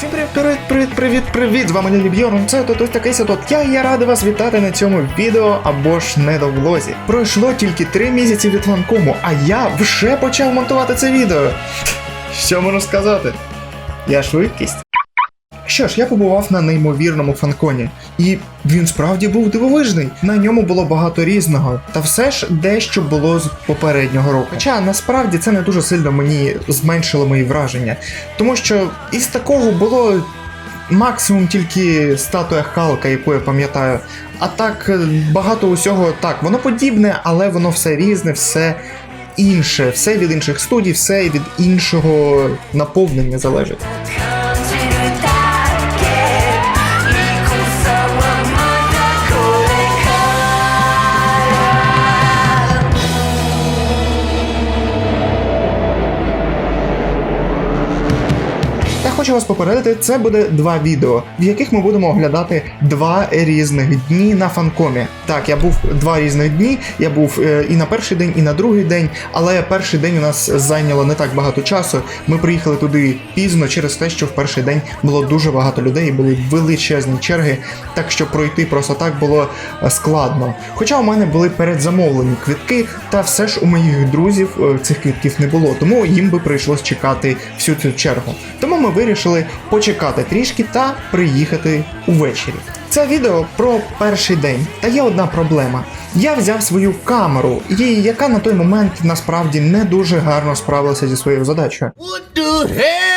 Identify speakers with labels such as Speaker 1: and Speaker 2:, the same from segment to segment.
Speaker 1: Привіт, привіт, привіт, привіт! З вами Бьорн. Це тут ось такий садок. Я я радий вас вітати на цьому відео або ж недовлозі. Пройшло тільки три місяці від фанкому, а я вже почав монтувати це відео. Що можу сказати? Я швидкість. Що ж, я побував на неймовірному фанконі, і він справді був дивовижний. На ньому було багато різного, та все ж дещо було з попереднього року. Хоча насправді це не дуже сильно мені зменшило мої враження, тому що із такого було максимум тільки статуя Халка, яку я пам'ятаю. А так е, багато усього так, воно подібне, але воно все різне, все інше, все від інших студій, все від іншого наповнення залежить. Вас попередити, це буде два відео, в яких ми будемо оглядати два різних дні на фанкомі. Так, я був два різних дні. Я був е, і на перший день, і на другий день. Але перший день у нас зайняло не так багато часу. Ми приїхали туди пізно через те, що в перший день було дуже багато людей, були величезні черги. Так що пройти просто так було е, складно. Хоча у мене були передзамовлені квитки, та все ж у моїх друзів е, цих квитків не було, тому їм би прийшлось чекати всю цю чергу. Тому ми вирішили почекати трішки та приїхати увечері. Це відео про перший день. Та є одна проблема. Я взяв свою камеру, і яка на той момент насправді не дуже гарно справилася зі своєю задачею.
Speaker 2: What the hell?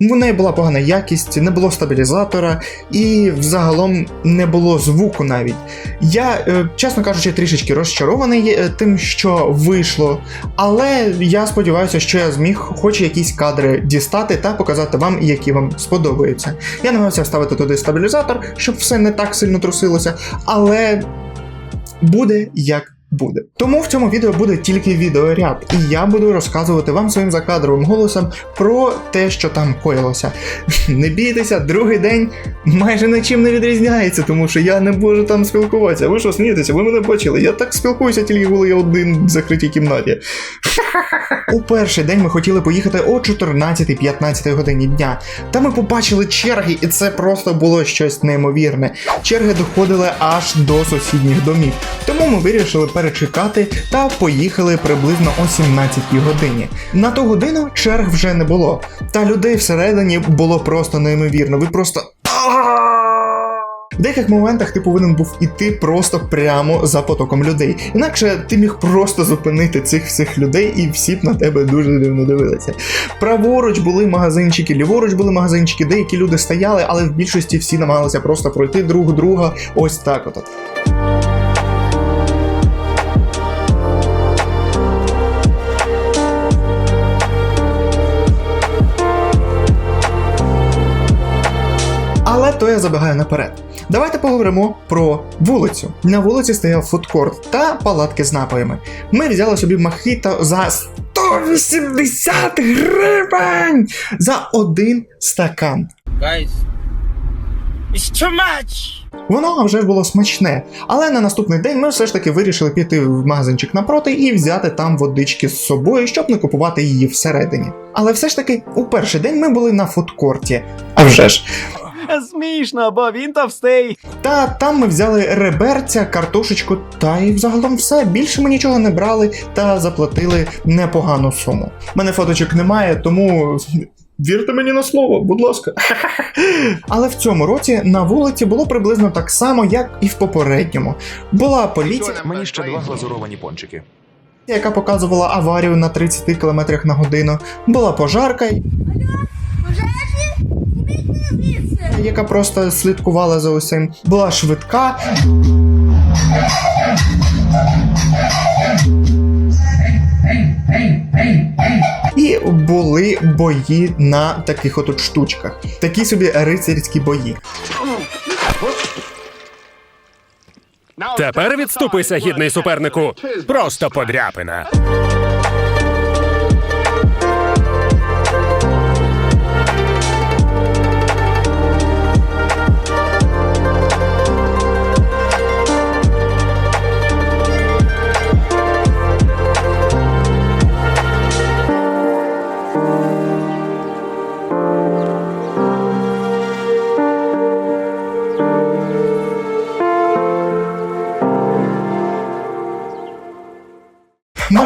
Speaker 1: У неї була погана якість, не було стабілізатора і взагалом не було звуку навіть. Я, е, чесно кажучи, трішечки розчарований е, тим, що вийшло, але я сподіваюся, що я зміг хоч якісь кадри дістати та показати вам, які вам сподобаються. Я намагався вставити туди стабілізатор, щоб все не так сильно трусилося, але буде як буде. Тому в цьому відео буде тільки відеоряд, і я буду розказувати вам своїм закадровим голосом про те, що там коїлося. Не бійтеся, другий день майже нічим не відрізняється, тому що я не можу там спілкуватися. Ви що смієтеся? Ви мене бачили? Я так спілкуюся тільки коли я один в закритій кімнаті. У перший день ми хотіли поїхати о 14-15 годині дня. Та ми побачили черги, і це просто було щось неймовірне. Черги доходили аж до сусідніх домів. Тому ми вирішили перечекати та поїхали приблизно о 17 годині. На ту годину черг вже не було. Та людей всередині було просто неймовірно. Ви просто. В деяких моментах ти повинен був іти просто прямо за потоком людей. Інакше ти міг просто зупинити цих всіх людей, і всі б на тебе дуже дивно дивилися. Праворуч були магазинчики, ліворуч були магазинчики, деякі люди стояли, але в більшості всі намагалися просто пройти друг друга ось так от. То я забігаю наперед. Давайте поговоримо про вулицю. На вулиці стояв фудкорт та палатки з напоями. Ми взяли собі мохіто за 180 гривень за один стакан.
Speaker 2: Guys, it's too much.
Speaker 1: Воно вже було смачне, але на наступний день ми все ж таки вирішили піти в магазинчик напроти і взяти там водички з собою, щоб не купувати її всередині. Але все ж таки, у перший день ми були на фудкорті. А вже ж.
Speaker 3: Смішно, бо він товстий.
Speaker 1: Та там ми взяли реберця, картошечку та й взагалом все. Більше ми нічого не брали та заплатили непогану суму. У мене фоточок немає, тому. Вірте мені на слово, будь ласка. Але в цьому році на вулиці було приблизно так само, як і в попередньому. Була поліція,
Speaker 4: Мені ще два глазуровані пончики.
Speaker 1: яка показувала аварію на 30 км на годину. Була пожарка, яка просто слідкувала за усім. Була швидка. І були бої на таких от штучках. Такі собі рицарські бої.
Speaker 5: Тепер відступися, гідний супернику. Просто подряпина.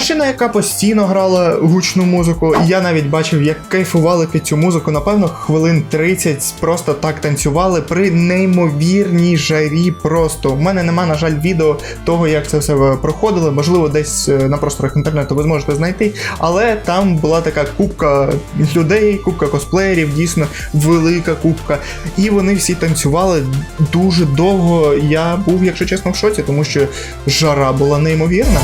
Speaker 1: Машина, яка постійно грала гучну музику. Я навіть бачив, як кайфували під цю музику. Напевно, хвилин 30 просто так танцювали при неймовірній жарі. Просто у мене нема, на жаль, відео того, як це все проходило. Можливо, десь е, на просторах інтернету ви зможете знайти. Але там була така кубка людей, кубка косплеєрів, дійсно велика кубка. І вони всі танцювали дуже довго. Я був, якщо чесно, в шоці, тому що жара була неймовірна.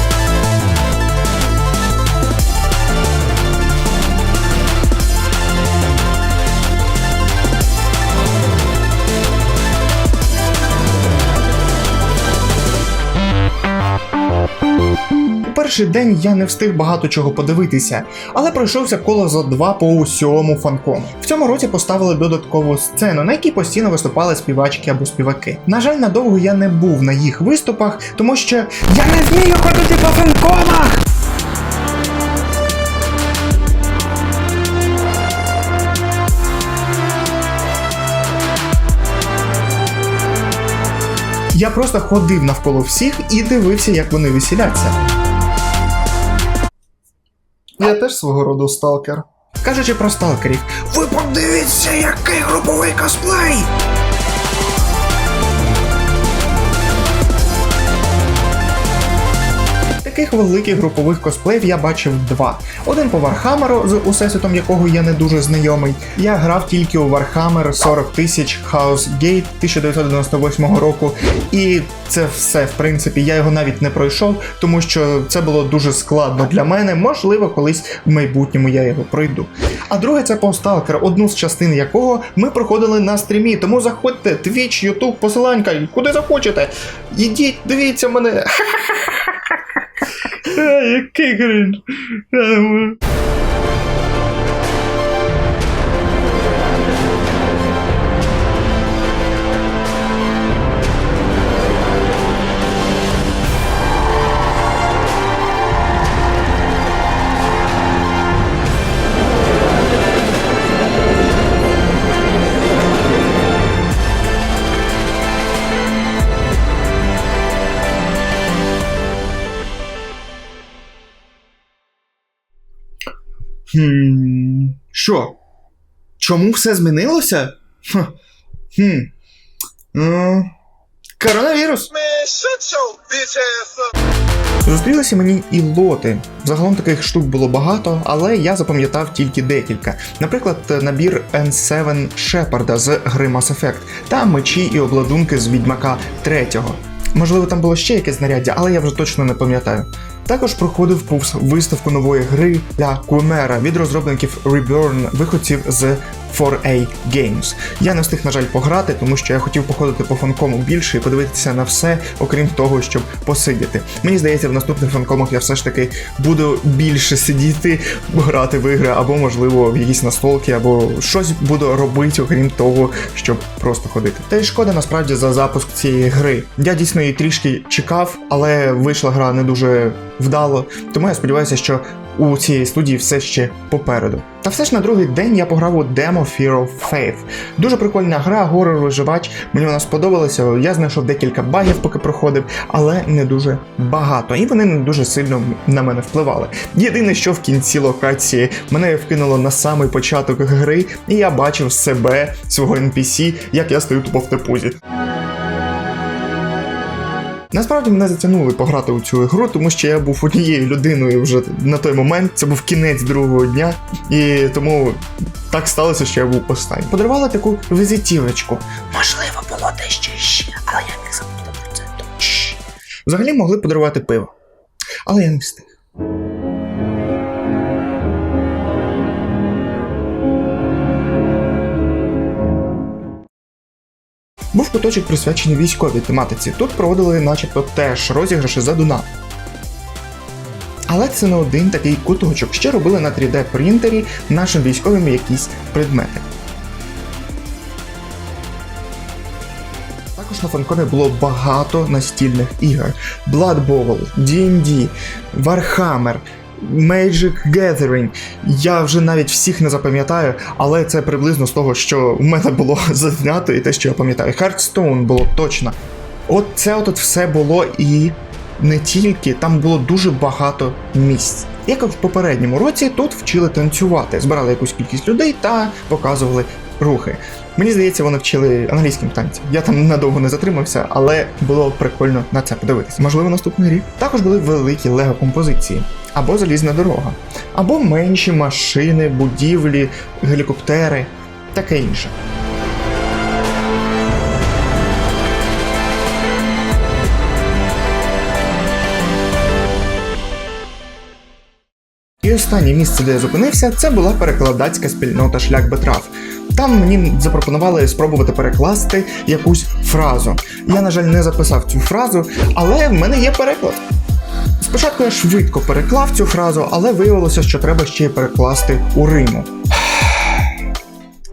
Speaker 1: Перший день я не встиг багато чого подивитися, але пройшовся коло за два по усьому фанкому. В цьому році поставили додаткову сцену, на якій постійно виступали співачки або співаки. На жаль, надовго я не був на їх виступах, тому що я не вмію ходити по фанкомах! Я просто ходив навколо всіх і дивився, як вони веселяться. Я теж свого роду сталкер. Кажучи про сталкерів, ви подивіться, який груповий косплей! Таких великих групових косплеїв я бачив два. Один по Вархамеру, з усесвітом якого я не дуже знайомий. Я грав тільки у Warhammer 40 тисяч Chaos Gate 1998 року, і це все, в принципі, я його навіть не пройшов, тому що це було дуже складно для мене. Можливо, колись в майбутньому я його пройду. А друге це Повсталкер, одну з частин якого ми проходили на стрімі. Тому заходьте, Twitch, YouTube, посиланька, куди захочете. Ідіть, дивіться мене. Ai, que grande. Ah, Хм. Що? Чому все змінилося? Хм. Хм. Е, Коронавірус. Зустрілися мені і лоти. Загалом таких штук було багато, але я запам'ятав тільки декілька. Наприклад, набір N7 Shepard з гри Mass Effect та мечі і обладунки з Відьмака 3. Можливо, там було ще якесь знаряддя, але я вже точно не пам'ятаю. Також проходив повз виставку нової гри для Кумера від розробників Reborn, виходців з 4A Games. Я не встиг, на жаль, пограти, тому що я хотів походити по фанкому більше і подивитися на все, окрім того, щоб посидіти. Мені здається, в наступних фанкомах я все ж таки буду більше сидіти, грати в ігри, або, можливо, в якісь настолки, або щось буду робити, окрім того, щоб просто ходити. Та й шкода насправді за запуск цієї гри. Я дійсно її трішки чекав, але вийшла гра не дуже вдало. Тому я сподіваюся, що у цієї студії все ще попереду. Та все ж на другий день я пограв у демо Fear of Faith. Дуже прикольна гра, горор виживач. Мені вона сподобалася. Я знайшов декілька багів, поки проходив, але не дуже багато. І вони не дуже сильно на мене впливали. Єдине, що в кінці локації мене вкинуло на самий початок гри, і я бачив себе, свого NPC, як я стою тупо в тепузі. Насправді мене затягнули пограти у цю ігру, тому що я був однією людиною вже на той момент. Це був кінець другого дня, і тому так сталося, що я був останній. Подарувала таку візитівочку. Можливо, було дещо ще, але я не забути про це. Взагалі могли подарувати пиво. Але я не встиг. Куточок присвячений військовій тематиці. Тут проводили начебто теж розіграші за донат. Але це не один такий куточок. Ще робили на 3D принтері нашим військовим якісь предмети. Також на фанкомі було багато настільних ігор: Blood Bowl, D&D, Warhammer, Magic Gathering. Я вже навіть всіх не запам'ятаю, але це приблизно з того, що в мене було зазнято, і те, що я пам'ятаю. Hearthstone було точно. От це от все було і не тільки, там було дуже багато місць. Як в попередньому році, тут вчили танцювати, збирали якусь кількість людей та показували рухи. Мені здається, вони вчили англійським танцям. Я там надовго не затримався, але було прикольно на це подивитися. Можливо, наступний рік. Також були великі лего композиції, або залізна дорога, або менші машини, будівлі, гелікоптери, таке інше. І останнє місце, де я зупинився, це була перекладацька спільнота Шлях Бетрав. Там мені запропонували спробувати перекласти якусь фразу. Я, на жаль, не записав цю фразу, але в мене є переклад. Спочатку я швидко переклав цю фразу, але виявилося, що треба ще й перекласти у Риму.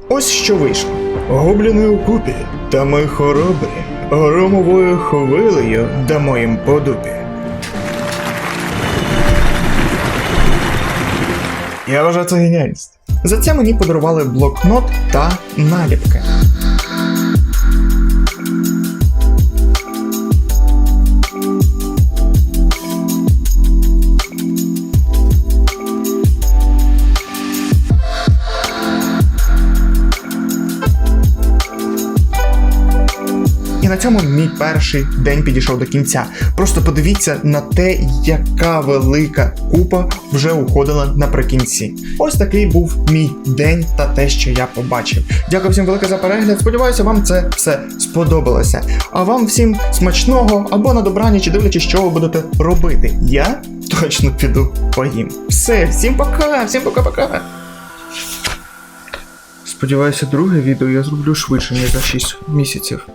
Speaker 1: Ось що вийшло. Гобліни у купі, та ми хоробрі, громовою хвилею дамо їм по дупі. Я вважаю це геніальність. За це мені подарували блокнот та наліпки. Цьому мій перший день підійшов до кінця. Просто подивіться на те, яка велика купа вже уходила наприкінці. Ось такий був мій день та те, що я побачив. Дякую всім велике за перегляд. Сподіваюся, вам це все сподобалося. А вам всім смачного або на добраніч, чи дивлячись, що ви будете робити. Я точно піду поїм. Все, всім пока, всім пока-пока. Сподіваюся, друге відео я зроблю швидше, ніж за 6 місяців.